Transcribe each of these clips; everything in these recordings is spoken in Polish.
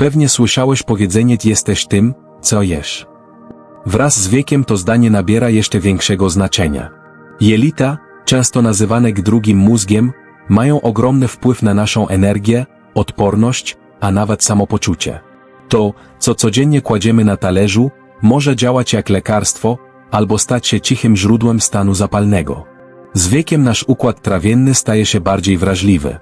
Pewnie słyszałeś powiedzenie jesteś tym, co jesz. Wraz z wiekiem to zdanie nabiera jeszcze większego znaczenia. Jelita, często nazywane drugim mózgiem, mają ogromny wpływ na naszą energię, odporność, a nawet samopoczucie. To, co codziennie kładziemy na talerzu, może działać jak lekarstwo, albo stać się cichym źródłem stanu zapalnego. Z wiekiem nasz układ trawienny staje się bardziej wrażliwy.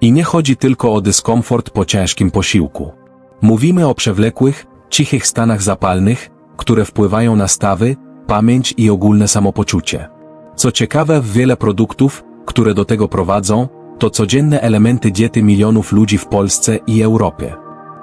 I nie chodzi tylko o dyskomfort po ciężkim posiłku. Mówimy o przewlekłych, cichych stanach zapalnych, które wpływają na stawy, pamięć i ogólne samopoczucie. Co ciekawe, w wiele produktów, które do tego prowadzą, to codzienne elementy diety milionów ludzi w Polsce i Europie.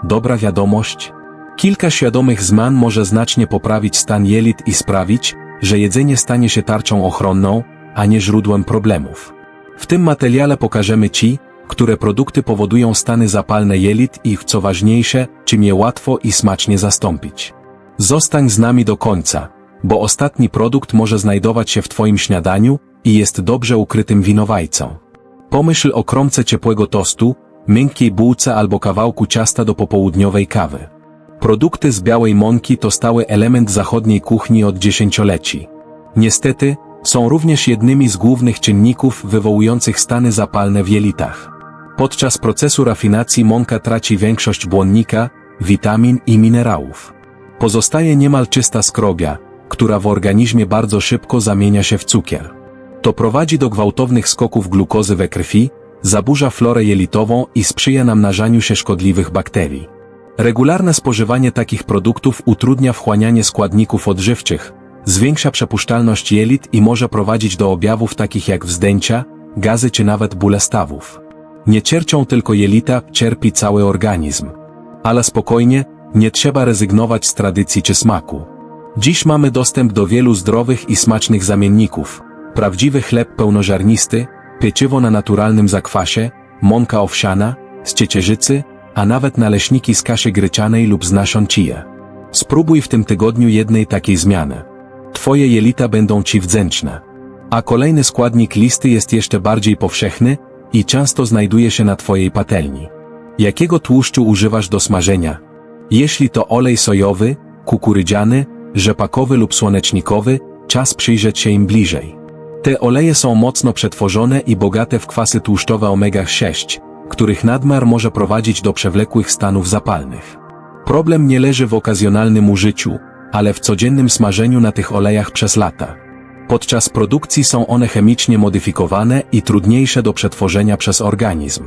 Dobra wiadomość? Kilka świadomych zmian może znacznie poprawić stan jelit i sprawić, że jedzenie stanie się tarczą ochronną, a nie źródłem problemów. W tym materiale pokażemy Ci, które produkty powodują stany zapalne jelit i, co ważniejsze, czym je łatwo i smacznie zastąpić. Zostań z nami do końca, bo ostatni produkt może znajdować się w Twoim śniadaniu i jest dobrze ukrytym winowajcą. Pomyśl o kromce ciepłego tostu, miękkiej bułce albo kawałku ciasta do popołudniowej kawy. Produkty z białej mąki to stały element zachodniej kuchni od dziesięcioleci. Niestety, są również jednymi z głównych czynników wywołujących stany zapalne w jelitach. Podczas procesu rafinacji mąka traci większość błonnika, witamin i minerałów. Pozostaje niemal czysta skrobia, która w organizmie bardzo szybko zamienia się w cukier. To prowadzi do gwałtownych skoków glukozy we krwi, zaburza florę jelitową i sprzyja namnażaniu się szkodliwych bakterii. Regularne spożywanie takich produktów utrudnia wchłanianie składników odżywczych, zwiększa przepuszczalność jelit i może prowadzić do objawów takich jak wzdęcia, gazy czy nawet bóle stawów. Nie cierpią tylko jelita, cierpi cały organizm. Ale spokojnie, nie trzeba rezygnować z tradycji czy smaku. Dziś mamy dostęp do wielu zdrowych i smacznych zamienników. Prawdziwy chleb pełnożarnisty, pieczywo na naturalnym zakwasie, mąka owsiana, z ciecierzycy, a nawet naleśniki z kaszy gryczanej lub z nasion chie. Spróbuj w tym tygodniu jednej takiej zmiany. Twoje jelita będą Ci wdzięczne. A kolejny składnik listy jest jeszcze bardziej powszechny i często znajduje się na Twojej patelni. Jakiego tłuszczu używasz do smażenia? Jeśli to olej sojowy, kukurydziany, rzepakowy lub słonecznikowy, czas przyjrzeć się im bliżej. Te oleje są mocno przetworzone i bogate w kwasy tłuszczowe omega-6, których nadmiar może prowadzić do przewlekłych stanów zapalnych. Problem nie leży w okazjonalnym użyciu, ale w codziennym smażeniu na tych olejach przez lata. Podczas produkcji są one chemicznie modyfikowane i trudniejsze do przetworzenia przez organizm.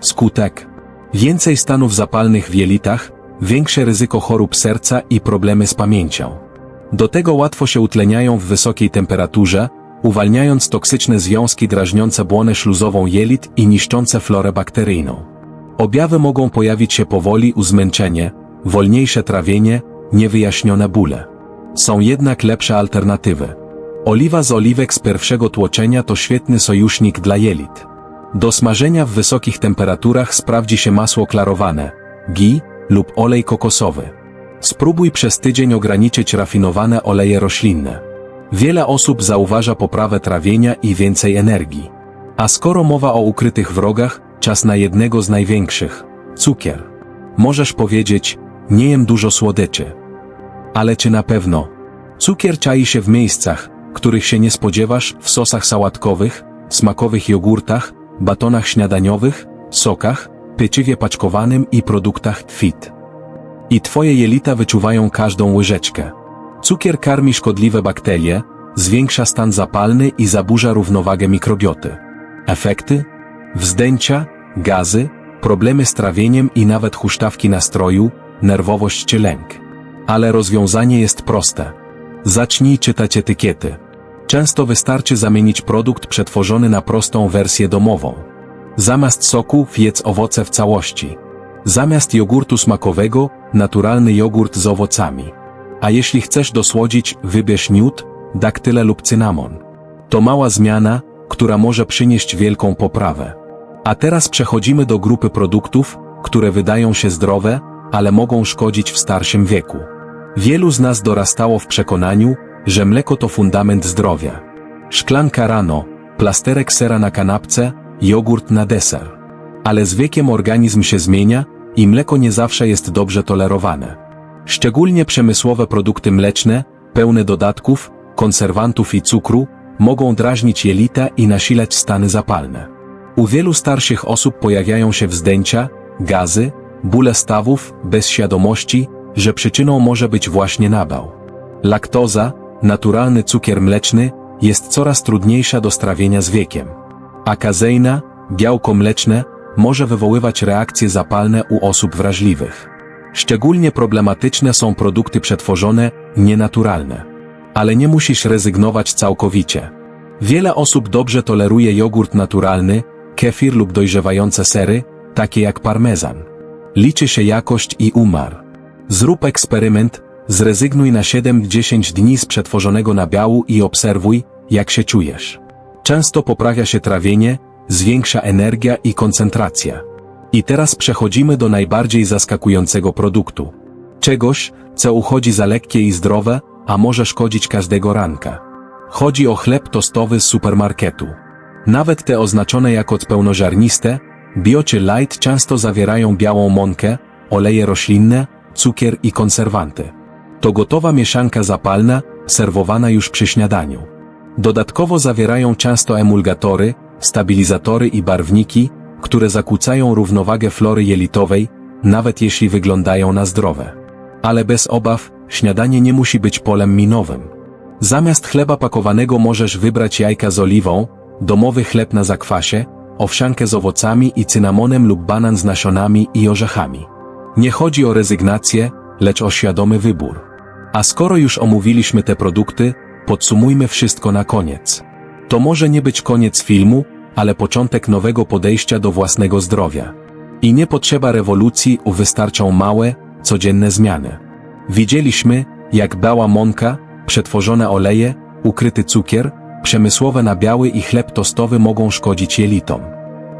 Skutek Więcej stanów zapalnych w jelitach, większe ryzyko chorób serca i problemy z pamięcią. Do tego łatwo się utleniają w wysokiej temperaturze, uwalniając toksyczne związki drażniące błonę śluzową jelit i niszczące florę bakteryjną. Objawy mogą pojawić się powoli u zmęczenie, wolniejsze trawienie, niewyjaśnione bóle. Są jednak lepsze alternatywy. Oliwa z oliwek z pierwszego tłoczenia to świetny sojusznik dla jelit. Do smażenia w wysokich temperaturach sprawdzi się masło klarowane, ghee lub olej kokosowy. Spróbuj przez tydzień ograniczyć rafinowane oleje roślinne. Wiele osób zauważa poprawę trawienia i więcej energii. A skoro mowa o ukrytych wrogach, czas na jednego z największych cukier. Możesz powiedzieć, nie jem dużo słodyczy. Ale czy na pewno? Cukier czai się w miejscach, których się nie spodziewasz w sosach sałatkowych, smakowych jogurtach, batonach śniadaniowych, sokach, pieczywie paczkowanym i produktach fit. I twoje jelita wyczuwają każdą łyżeczkę. Cukier karmi szkodliwe bakterie, zwiększa stan zapalny i zaburza równowagę mikrobioty. Efekty? Wzdęcia, gazy, problemy z trawieniem i nawet huśtawki nastroju, nerwowość czy lęk. Ale rozwiązanie jest proste. Zacznij czytać etykiety. Często wystarczy zamienić produkt przetworzony na prostą wersję domową. Zamiast soku jedz owoce w całości. Zamiast jogurtu smakowego, naturalny jogurt z owocami. A jeśli chcesz dosłodzić, wybierz miód, daktyle lub cynamon. To mała zmiana, która może przynieść wielką poprawę. A teraz przechodzimy do grupy produktów, które wydają się zdrowe, ale mogą szkodzić w starszym wieku. Wielu z nas dorastało w przekonaniu, że mleko to fundament zdrowia. Szklanka rano, plasterek sera na kanapce, jogurt na deser. Ale z wiekiem organizm się zmienia i mleko nie zawsze jest dobrze tolerowane. Szczególnie przemysłowe produkty mleczne, pełne dodatków, konserwantów i cukru, mogą drażnić jelita i nasilać stany zapalne. U wielu starszych osób pojawiają się wzdęcia, gazy, bóle stawów, bez świadomości, że przyczyną może być właśnie nawał. Laktoza, naturalny cukier mleczny, jest coraz trudniejsza do strawienia z wiekiem. A kazeina, białko mleczne, może wywoływać reakcje zapalne u osób wrażliwych. Szczególnie problematyczne są produkty przetworzone, nienaturalne. Ale nie musisz rezygnować całkowicie. Wiele osób dobrze toleruje jogurt naturalny, kefir lub dojrzewające sery, takie jak parmezan. Liczy się jakość i umar. Zrób eksperyment, zrezygnuj na 7-10 dni z przetworzonego nabiału i obserwuj, jak się czujesz. Często poprawia się trawienie, zwiększa energia i koncentracja. I teraz przechodzimy do najbardziej zaskakującego produktu. Czegoś, co uchodzi za lekkie i zdrowe, a może szkodzić każdego ranka. Chodzi o chleb tostowy z supermarketu. Nawet te oznaczone jako pełnoziarniste, bio czy light często zawierają białą mąkę, oleje roślinne, cukier i konserwanty. To gotowa mieszanka zapalna, serwowana już przy śniadaniu. Dodatkowo zawierają często emulgatory, stabilizatory i barwniki, które zakłócają równowagę flory jelitowej, nawet jeśli wyglądają na zdrowe. Ale bez obaw, śniadanie nie musi być polem minowym. Zamiast chleba pakowanego możesz wybrać jajka z oliwą, domowy chleb na zakwasie, owsiankę z owocami i cynamonem lub banan z nasionami i orzechami. Nie chodzi o rezygnację, lecz o świadomy wybór. A skoro już omówiliśmy te produkty, podsumujmy wszystko na koniec. To może nie być koniec filmu, ale początek nowego podejścia do własnego zdrowia. I nie potrzeba rewolucji, wystarczą małe, codzienne zmiany. Widzieliśmy, jak bała mąka, przetworzone oleje, ukryty cukier, przemysłowe nabiały i chleb tostowy mogą szkodzić jelitom.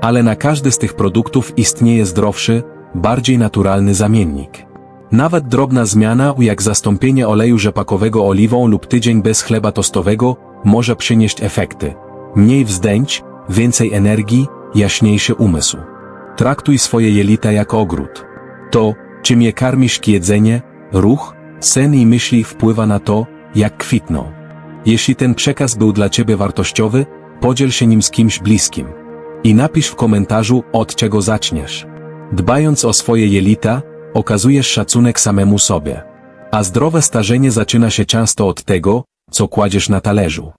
Ale na każdy z tych produktów istnieje zdrowszy, bardziej naturalny zamiennik. Nawet drobna zmiana, jak zastąpienie oleju rzepakowego oliwą lub tydzień bez chleba tostowego, może przynieść efekty. Mniej wzdęć, więcej energii, jaśniejszy umysł. Traktuj swoje jelita jak ogród. To, czym je karmisz jedzenie, ruch, sen i myśli wpływa na to, jak kwitną. Jeśli ten przekaz był dla Ciebie wartościowy, podziel się nim z kimś bliskim. I napisz w komentarzu, od czego zaczniesz. Dbając o swoje jelita, okazujesz szacunek samemu sobie. A zdrowe starzenie zaczyna się często od tego, co kładziesz na talerzu.